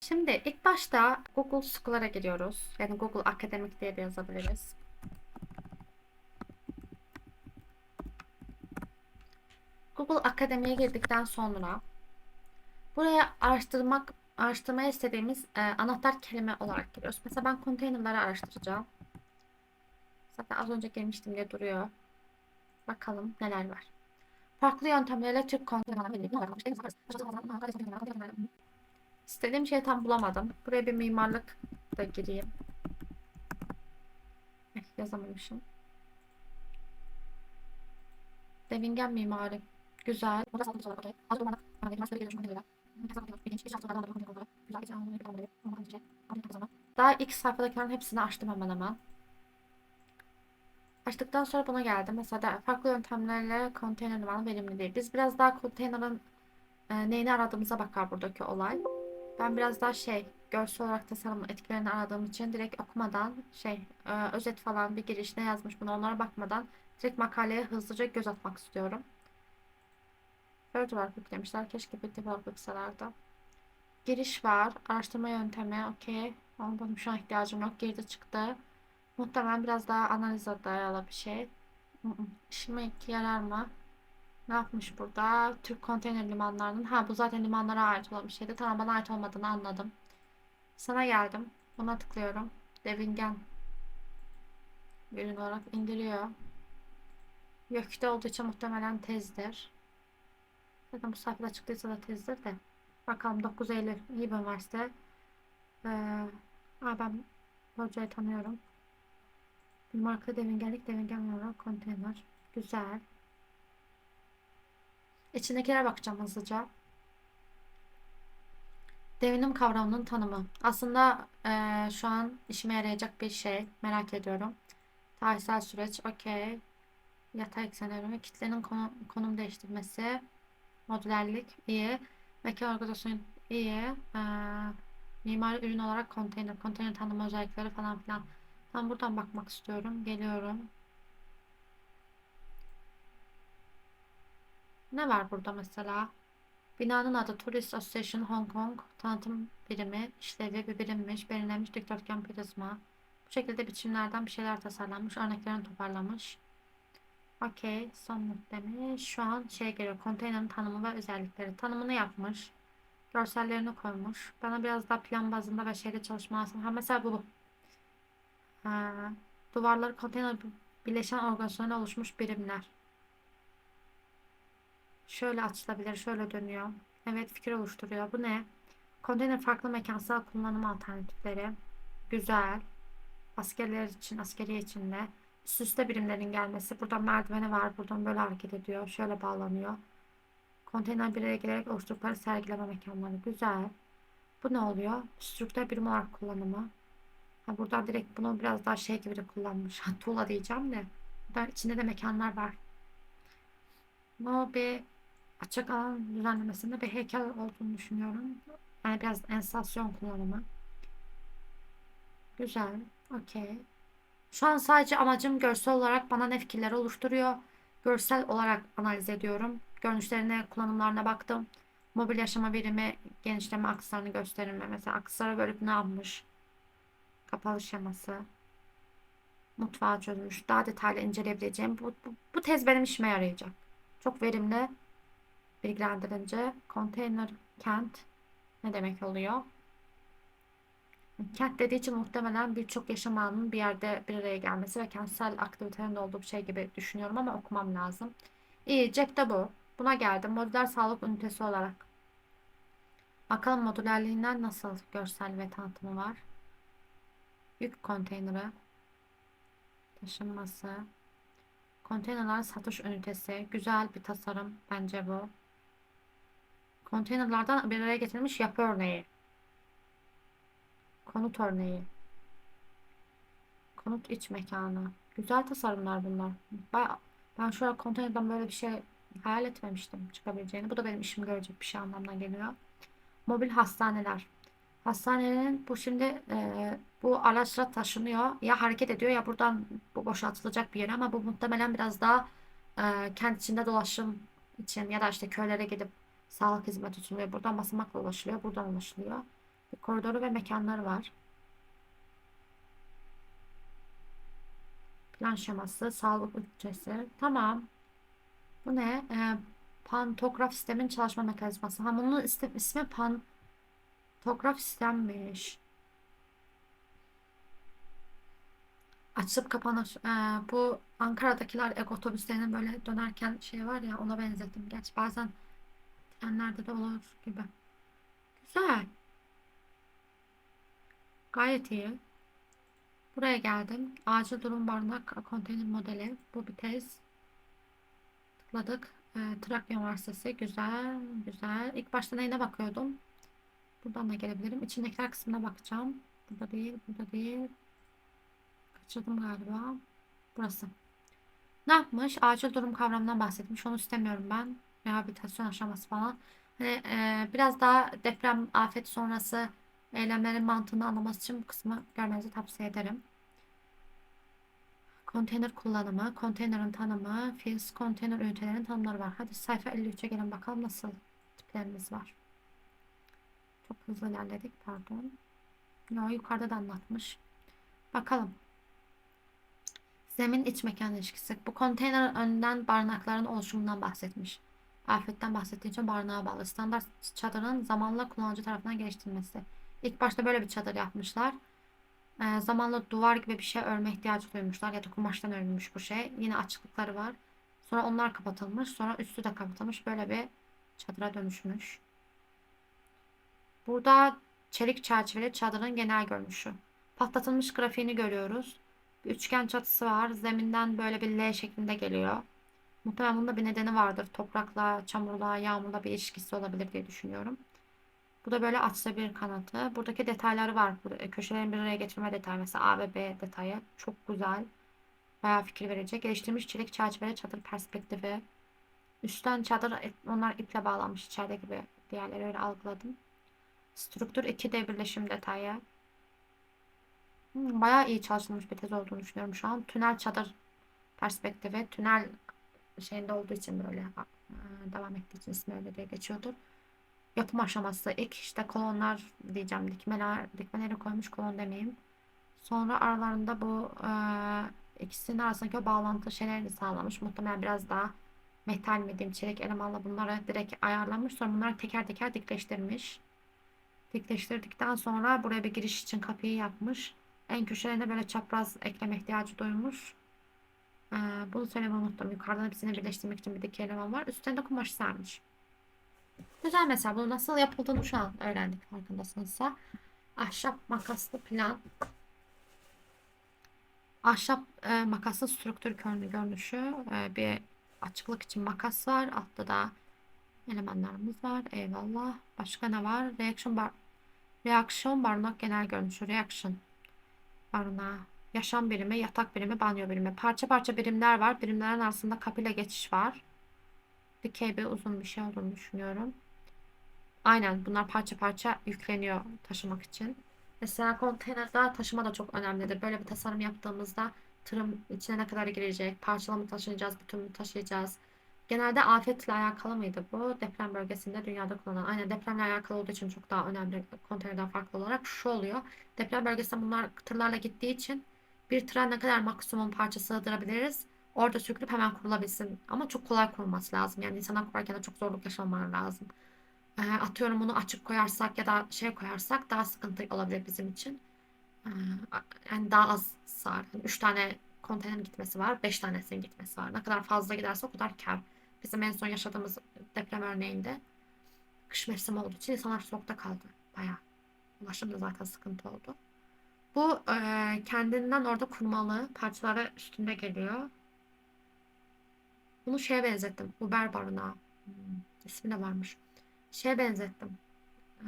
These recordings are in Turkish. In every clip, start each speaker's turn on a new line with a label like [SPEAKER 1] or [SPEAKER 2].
[SPEAKER 1] Şimdi ilk başta Google Scholar'a giriyoruz. Yani Google Akademik diye de yazabiliriz. Google Akademi'ye girdikten sonra buraya araştırmak araştırmaya istediğimiz e, anahtar kelime olarak giriyoruz. Mesela ben konteynerları araştıracağım. Zaten az önce girmiştim diye duruyor. Bakalım neler var. Farklı yöntemlerle Türk konteynerleri İstediğim şeyi tam bulamadım. Buraya bir mimarlık da gireyim. Eh, yazamamışım. Devingen mimari. Güzel. Daha ilk sayfadakilerin hepsini açtım hemen hemen. Açtıktan sonra buna geldim. Mesela farklı yöntemlerle konteyner numaranı verimli değil. Biz biraz daha konteynerin e, neyini aradığımıza bakar buradaki olay. Ben biraz daha şey görsel olarak tasarım etkilerini aradığım için direkt okumadan şey e, özet falan bir giriş ne yazmış bunu onlara bakmadan direkt makaleye hızlıca göz atmak istiyorum. Third workbook demişler. Keşke bir workbook salardı. Giriş var. Araştırma yöntemi. Okey. Benim şu an ihtiyacım yok. Girdi çıktı. Muhtemelen biraz daha analize dayalı bir şey. İşime yarar mı? Ne yapmış burada? Türk konteyner limanlarının. Ha bu zaten limanlara ait olan bir şeydi. Tamam bana ait olmadığını anladım. Sana geldim. Buna tıklıyorum. Devingen. Ürün olarak indiriyor. Gökte olduğu için muhtemelen tezdir. Zaten bu sayfada çıktıysa da tezdir de. Bakalım 9 Eylül iyi bir üniversite. Ee, ben hocayı tanıyorum. Bir marka devingenlik devingen olarak konteyner. Güzel. İçindekilere bakacağım hızlıca. Devinim kavramının tanımı. Aslında eee, şu an işime yarayacak bir şey. Merak ediyorum. Tarihsel süreç. Okey. Yatay eksen evrimi. Kitlenin konu- konum değiştirmesi. Modülerlik. iyi. Mekan organizasyonu iyi. Eee mimari ürün olarak konteyner. Konteyner tanımı özellikleri falan filan. Ben buradan bakmak istiyorum. Geliyorum. Ne var burada mesela? Binanın adı Tourist Association Hong Kong tanıtım birimi, işlevi bir birimmiş, belirlenmiş dikdörtgen prizma. Bu şekilde biçimlerden bir şeyler tasarlanmış, örneklerini toparlamış. Okey, son demiş. Şu an şey geliyor, konteynerin tanımı ve özellikleri. Tanımını yapmış, görsellerini koymuş. Bana biraz daha plan bazında ve şeyde çalışma. Ha mesela bu. Ha, duvarları konteyner birleşen organizasyonla oluşmuş birimler. Şöyle açılabilir, şöyle dönüyor. Evet fikir oluşturuyor. Bu ne? Konteyner farklı mekansal kullanım alternatifleri. Güzel. Askerler için, askeriye için de. Üst birimlerin gelmesi. Buradan merdiveni var. Buradan böyle hareket ediyor. Şöyle bağlanıyor. Konteyner bir araya gelerek oluşturdukları sergileme mekanları. Güzel. Bu ne oluyor? Strüktör birim olarak kullanımı. Ha, buradan direkt bunu biraz daha şey gibi de kullanmış. Ha, tuğla diyeceğim de. Burada içinde de mekanlar var. Bir açık alan düzenlemesinde bir heykel olduğunu düşünüyorum. Yani biraz enstalasyon kullanımı. Güzel. Okey. Şu an sadece amacım görsel olarak bana ne fikirler oluşturuyor. Görsel olarak analiz ediyorum. Görünüşlerine, kullanımlarına baktım. Mobil yaşama birimi, genişleme akslarını gösterimi. Mesela akslara bölüp ne yapmış? Kapalı şeması. Mutfağı çözmüş. Daha detaylı inceleyebileceğim. Bu, bu, bu tez benim işime yarayacak. Çok verimli bilgilendirince konteyner kent ne demek oluyor? Kent dediği için muhtemelen birçok yaşam alanının bir yerde bir araya gelmesi ve kentsel aktivitelerin olduğu bir şey gibi düşünüyorum ama okumam lazım. İyi cepte bu. Buna geldim. Modüler sağlık ünitesi olarak. Bakalım modülerliğinden nasıl görsel ve tanıtımı var. Yük konteyneri. Taşınması. Konteynerler satış ünitesi. Güzel bir tasarım bence bu. Konteynerlardan bir araya getirilmiş yapı örneği. Konut örneği. Konut iç mekanı. Güzel tasarımlar bunlar. Ben, şu an konteynerden böyle bir şey hayal etmemiştim çıkabileceğini. Bu da benim işimi görecek bir şey anlamına geliyor. Mobil hastaneler. Hastanelerin bu şimdi e, bu araçla taşınıyor. Ya hareket ediyor ya buradan bu boşaltılacak bir yer ama bu muhtemelen biraz daha e, kent içinde dolaşım için ya da işte köylere gidip sağlık hizmeti sunuyor. Buradan basamakla ulaşılıyor. Buradan ulaşılıyor. Bir koridoru ve mekanları var. Plan şeması, sağlık bütçesi. Tamam. Bu ne? Ee, pantograf sistemin çalışma mekanizması. Ha bunun ismi, ismi pantograf sistemmiş. Açıp kapanır. Ee, bu Ankara'dakiler ek otobüslerinin böyle dönerken şey var ya ona benzettim. Gerçi bazen trenlerde de olur gibi. Güzel. Gayet iyi. Buraya geldim. Acil durum barınak konteyner modeli. Bu bir tez. Tıkladık. Ee, Trakya Üniversitesi. Güzel. Güzel. İlk başta neyine bakıyordum? Buradan da gelebilirim. İçindekiler kısmına bakacağım. Burada değil. Burada değil. Kaçırdım galiba. Burası. Ne yapmış? Acil durum kavramından bahsetmiş. Onu istemiyorum ben. Rehabilitasyon aşaması falan. Hani, e, biraz daha deprem, afet sonrası eylemlerin mantığını anlaması için bu kısmı görmenizi tavsiye ederim. Konteyner kullanımı, konteynerin tanımı, FIS konteyner ünitelerin tanımları var. Hadi sayfa 53'e gelin bakalım nasıl tiplerimiz var. Çok hızlı ilerledik pardon. Yo, yukarıda da anlatmış. Bakalım. Zemin iç mekan ilişkisi. Bu konteynerin önünden barınakların oluşumundan bahsetmiş. Afetten bahsettiği için barınağa bağlı. Standart çadırın zamanla kullanıcı tarafından geliştirilmesi. İlk başta böyle bir çadır yapmışlar. Ee, zamanla duvar gibi bir şey örme ihtiyacı duymuşlar ya da kumaştan örülmüş bu şey. Yine açıklıkları var. Sonra onlar kapatılmış. Sonra üstü de kapatılmış. Böyle bir çadıra dönüşmüş. Burada çelik çerçeveli çadırın genel görünüşü. Patlatılmış grafiğini görüyoruz. Bir üçgen çatısı var. Zeminden böyle bir L şeklinde geliyor. Muhtemelen bunun da bir nedeni vardır. Toprakla, çamurla, yağmurla bir ilişkisi olabilir diye düşünüyorum. Bu da böyle açsa bir kanatı. Buradaki detayları var. Burada köşelerin bir araya getirme detayı. Mesela A ve B detayı. Çok güzel. Bayağı fikir verecek. Geliştirilmiş çelik çerçeveli çadır perspektifi. Üstten çadır onlar iple bağlanmış içeride gibi. Diğerleri öyle algıladım. Struktur 2D birleşim detayı. Hmm, bayağı iyi çalışılmış bir tez olduğunu düşünüyorum şu an. Tünel çadır perspektifi. Tünel şeyinde olduğu için böyle devam ettiği için ismi öyle diye geçiyordur. Yapım aşaması ilk işte kolonlar diyeceğim dikmeler dikmeleri koymuş kolon demeyeyim. Sonra aralarında bu e, ikisinin arasındaki o bağlantı şeylerini sağlamış. Muhtemelen biraz daha metal mi çelik elemanla bunları direkt ayarlamış. Sonra bunları teker teker dikleştirmiş. Dikleştirdikten sonra buraya bir giriş için kapıyı yapmış. En köşelerine böyle çapraz ekleme ihtiyacı duymuş. Ee, bunu söylemeyi unuttum. Yukarıdan hepsini birleştirmek için bir dikey eleman var. Üstlerinde kumaş sermiş. Güzel mesela. Bunu nasıl yapıldığını şu an öğrendik farkındasınızsa. Ahşap makaslı plan. Ahşap e, makaslı strüktür görünüşü. E, bir açıklık için makas var. Altta da elemanlarımız var. Eyvallah. Başka ne var? Reaction bar Reaksiyon barınak genel görünüşü. Reaction barınağı. Yaşam birimi, yatak birimi, banyo birimi. Parça parça birimler var. Birimlerin arasında kapıyla geçiş var. Dikey bir uzun bir şey olduğunu düşünüyorum. Aynen bunlar parça parça yükleniyor taşımak için. Mesela konteynerde taşıma da çok önemlidir. Böyle bir tasarım yaptığımızda tırın içine ne kadar girecek, parçalı mı taşıyacağız, bütün mü taşıyacağız. Genelde afetle alakalı mıydı bu? Deprem bölgesinde dünyada kullanılan. Aynen depremle alakalı olduğu için çok daha önemli konteynerden farklı olarak şu oluyor. Deprem bölgesinde bunlar tırlarla gittiği için bir tren ne kadar maksimum parça sığdırabiliriz? Orada sürükleyip hemen kurulabilsin. Ama çok kolay kurulması lazım. Yani insanlar kurarken de çok zorluk yaşamaları lazım. E, atıyorum bunu açık koyarsak ya da şey koyarsak daha sıkıntı olabilir bizim için. E, yani daha az sar. Yani 3 tane konteynerin gitmesi var. 5 tanesinin gitmesi var. Ne kadar fazla giderse o kadar kar. Bizim en son yaşadığımız deprem örneğinde kış mevsimi olduğu için insanlar soğukta kaldı. Bayağı. Ulaşım da zaten sıkıntı oldu. Bu e, kendinden orada kurmalı parçalara üstünde geliyor. Bunu şeye benzettim. Uber barınağı. Hmm, ismi de varmış. Şeye benzettim. Ee,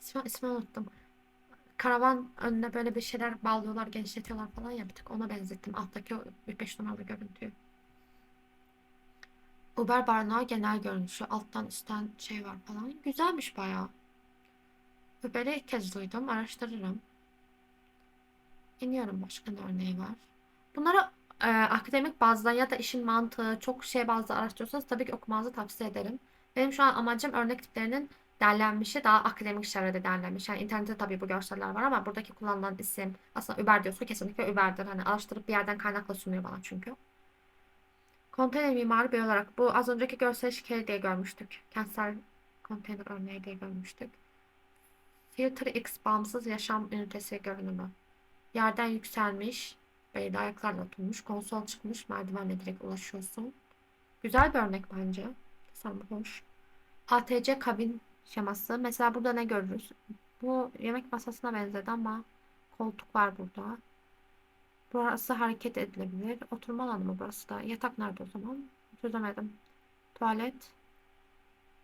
[SPEAKER 1] ismi, ismi unuttum. Karavan önüne böyle bir şeyler bağlıyorlar, genişletiyorlar falan ya bir tık ona benzettim. Alttaki o 5 numaralı görüntüyü. Uber barınağı genel görünüşü. Alttan üstten şey var falan. Güzelmiş bayağı. Uber'i ilk kez duydum. Araştırırım. İniyorum başka ne örneği var. Bunları e, akademik bazda ya da işin mantığı çok şey bazda araştırıyorsanız tabii ki okumanızı tavsiye ederim. Benim şu an amacım örnek tiplerinin derlenmişi daha akademik çevrede derlenmiş. Yani internette tabii bu görseller var ama buradaki kullanılan isim aslında Uber diyorsa kesinlikle Uber'dir. Hani araştırıp bir yerden kaynakla sunuyor bana çünkü. Konteyner mimari bir olarak bu az önceki görsel şikayet diye görmüştük. Kentsel konteyner örneği diye görmüştük. Filtre X bağımsız yaşam ünitesi görünümü. Yerden yükselmiş, böyle ayaklarla oturmuş, konsol çıkmış, merdivenle direkt ulaşıyorsun. Güzel bir örnek bence. Tasarım hoş. ATC kabin şeması. Mesela burada ne görürüz? Bu yemek masasına benzedi ama koltuk var burada. Burası hareket edilebilir. Oturma alanı mı burası da? Yatak nerede o zaman? Çözemedim. Tuvalet.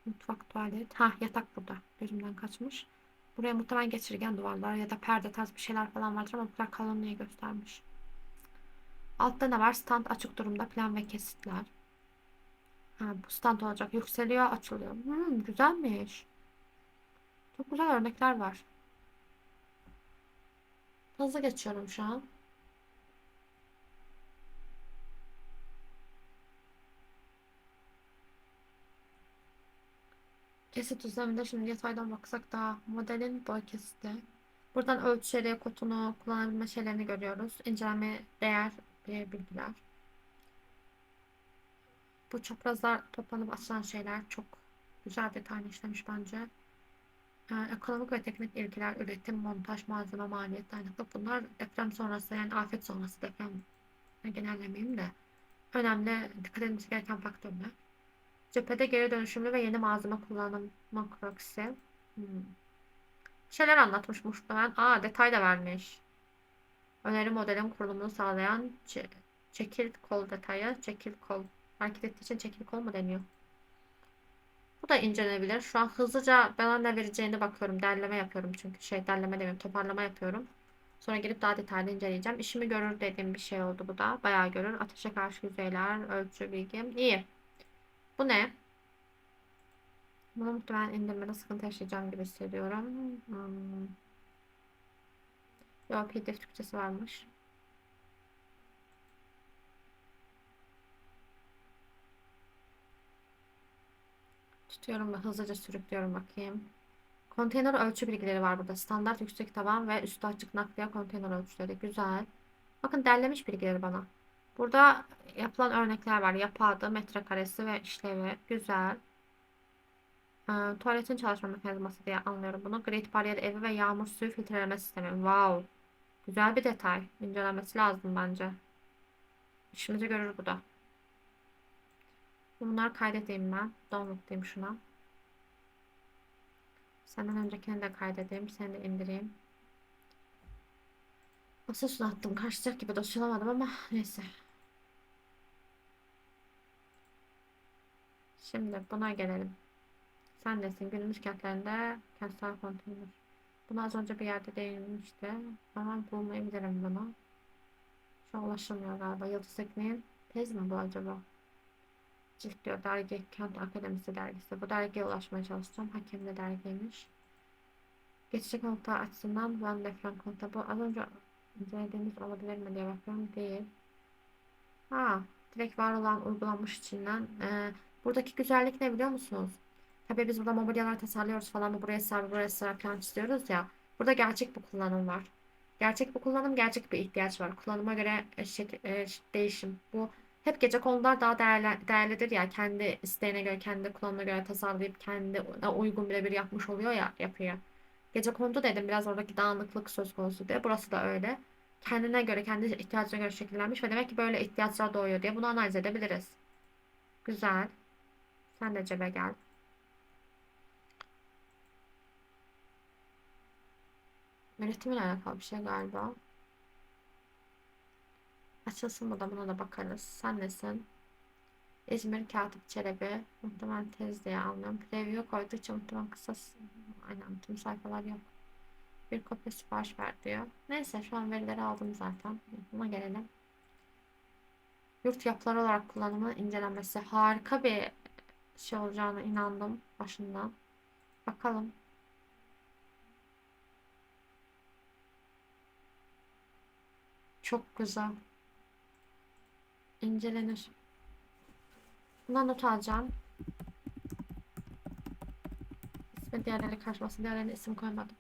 [SPEAKER 1] Mutfak, tuvalet. Ha yatak burada. Gözümden kaçmış. Buraya muhtemelen geçirgen duvarlar ya da perde tarz bir şeyler falan vardır ama bu kadar kalınlığı göstermiş. Altta ne var? Stand açık durumda. Plan ve kesitler. Ha, bu stand olacak. Yükseliyor, açılıyor. Hmm, güzelmiş. Çok güzel örnekler var. Hızlı geçiyorum şu an. Kesit üzerinde şimdi yataydan baksak da modelin boy kesiti. Buradan ölçüleri, kotunu, kullanabilme şeylerini görüyoruz. İnceleme, değer bilgiler. Bu çaprazlar toplanıp açılan şeyler çok güzel detaylı işlemiş bence. Ee, ekonomik ve teknik ilgiler, üretim, montaj, malzeme, maliyet, dayanıklık bunlar deprem sonrası yani afet sonrası deprem genellemeyeyim de önemli dikkat edilmesi gereken faktörler. Cephede geri dönüşümlü ve yeni malzeme kullanım makroksi. Hmm. Şeyler anlatmış muhtemelen. Aa detay da vermiş. Öneri modelin kurulumunu sağlayan çe- çekil kol detayı. Çekil kol. Hareket ettiği için çekil kol mu deniyor? Bu da incelenebilir. Şu an hızlıca bana ne vereceğini bakıyorum. Derleme yapıyorum çünkü. Şey derleme demiyorum. Toparlama yapıyorum. Sonra gelip daha detaylı inceleyeceğim. İşimi görür dediğim bir şey oldu bu da. Bayağı görür. Ateşe karşı yüzeyler, ölçü, bilgim. İyi. Bu ne? Bunu muhtemelen indirmede sıkıntı yaşayacağım gibi hissediyorum. Hmm. Yok PDF Türkçesi varmış. Tutuyorum ve hızlıca sürüklüyorum bakayım. Konteyner ölçü bilgileri var burada. Standart yüksek taban ve üstü açık nakliye konteyner ölçüleri. Güzel. Bakın derlemiş bilgileri bana. Burada yapılan örnekler var. Yapı adı, metrekaresi ve işlevi. Güzel. Ee, tuvaletin çalışma mekanizması diye anlıyorum bunu. Great Barrier evi ve yağmur suyu filtreleme sistemi. Wow. Güzel bir detay. İncelenmesi lazım bence. İşimizi görür bu da. Bunları kaydedeyim ben. Downloadlayayım şuna. Senden öncekini de kaydedeyim. Seni de indireyim. Nasıl attım? Karşılayacak gibi dosyalamadım ama neyse. Şimdi buna gelelim. Sen nesin? Günümüz kentlerinde kentsel konteyner. Bunu az önce bir yerde değinmişti. Ama bulmayabilirim bunu. Şu ulaşılmıyor galiba. Yıldız Tekniğin tez mi bu acaba? Cilt diyor dergi Kent Akademisi dergisi. Bu dergiye ulaşmaya çalışacağım. Hakem de dergiymiş. Geçecek nokta açısından Van de Frankfurt'ta bu az önce incelediğimiz olabilir mi diye bakıyorum. Değil. Ha, direkt var olan uygulanmış içinden. Ee, buradaki güzellik ne biliyor musunuz? Tabii biz burada mobilyalar tasarlıyoruz falan. Bu buraya sar, buraya sar falan istiyoruz ya. Burada gerçek bir kullanım var. Gerçek bir kullanım, gerçek bir ihtiyaç var. Kullanıma göre e, şek- e, değişim. Bu hep gece konular daha değerli, değerlidir ya. Kendi isteğine göre, kendi kullanımına göre tasarlayıp kendi uygun birebir yapmış oluyor ya yapıyor. Gece kondu dedim biraz oradaki dağınıklık söz konusu diye. Burası da öyle. Kendine göre, kendi ihtiyacına göre şekillenmiş ve demek ki böyle ihtiyaçlar doğuyor diye bunu analiz edebiliriz. Güzel. Sen de cebe gel. Üretimle alakalı bir şey galiba. Açılsın bu da buna da bakarız. Sen nesin? İzmir Katip Çelebi. Muhtemelen tez diye anlıyorum. Preview koydukça muhtemelen kısa aynen tüm sayfalar yok. Bir kopya sipariş ver diyor. Neyse şu an verileri aldım zaten. Buna gelelim. Yurt yapıları olarak kullanımı incelenmesi. Harika bir şey olacağına inandım başından. Bakalım. Çok güzel. İncelenir. Buna not alacağım. ismi diğerleri karışmasın. Diğerlerine isim koymadım.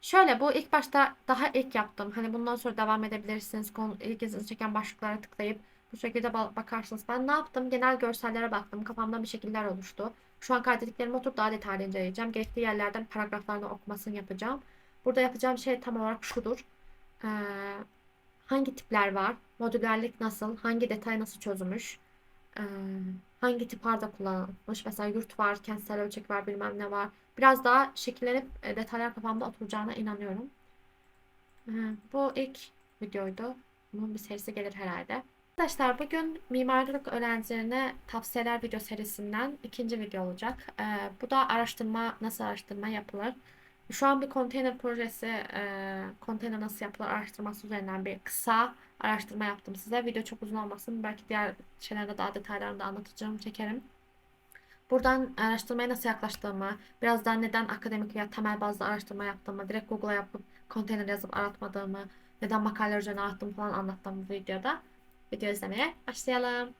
[SPEAKER 1] Şöyle bu ilk başta daha ilk yaptım. Hani bundan sonra devam edebilirsiniz. Konu, ilginizi çeken başlıklara tıklayıp bu şekilde ba- bakarsınız. Ben ne yaptım? Genel görsellere baktım. Kafamda bir şekiller oluştu. Şu an kaydettiklerimi oturup daha detaylı inceleyeceğim. Gerektiği yerlerden paragraflarını okumasını yapacağım. Burada yapacağım şey tam olarak şudur. Ee, hangi tipler var? Modülerlik nasıl? Hangi detay nasıl çözülmüş? Ee, hangi tip harda kullanılmış? Mesela yurt var, kentsel ölçek var, bilmem ne var. Biraz daha şekillenip e, detaylar kafamda oturacağına inanıyorum. Ee, bu ilk videoydu. Bunun bir serisi gelir herhalde. Arkadaşlar bugün mimarlık öğrencilerine tavsiyeler video serisinden ikinci video olacak. Ee, bu da araştırma, nasıl araştırma yapılır? Şu an bir konteyner projesi, e, konteyner nasıl yapılır araştırması üzerinden bir kısa araştırma yaptım size. Video çok uzun olmasın. Belki diğer şeylerde daha detaylarını da anlatacağım, çekerim. Buradan araştırmaya nasıl yaklaştığımı, biraz daha neden akademik veya temel bazda araştırma yaptığımı, direkt Google'a yapıp konteyner yazıp aratmadığımı, neden makaleler üzerine arattığımı falan anlattım bu videoda. Video izlemeye başlayalım.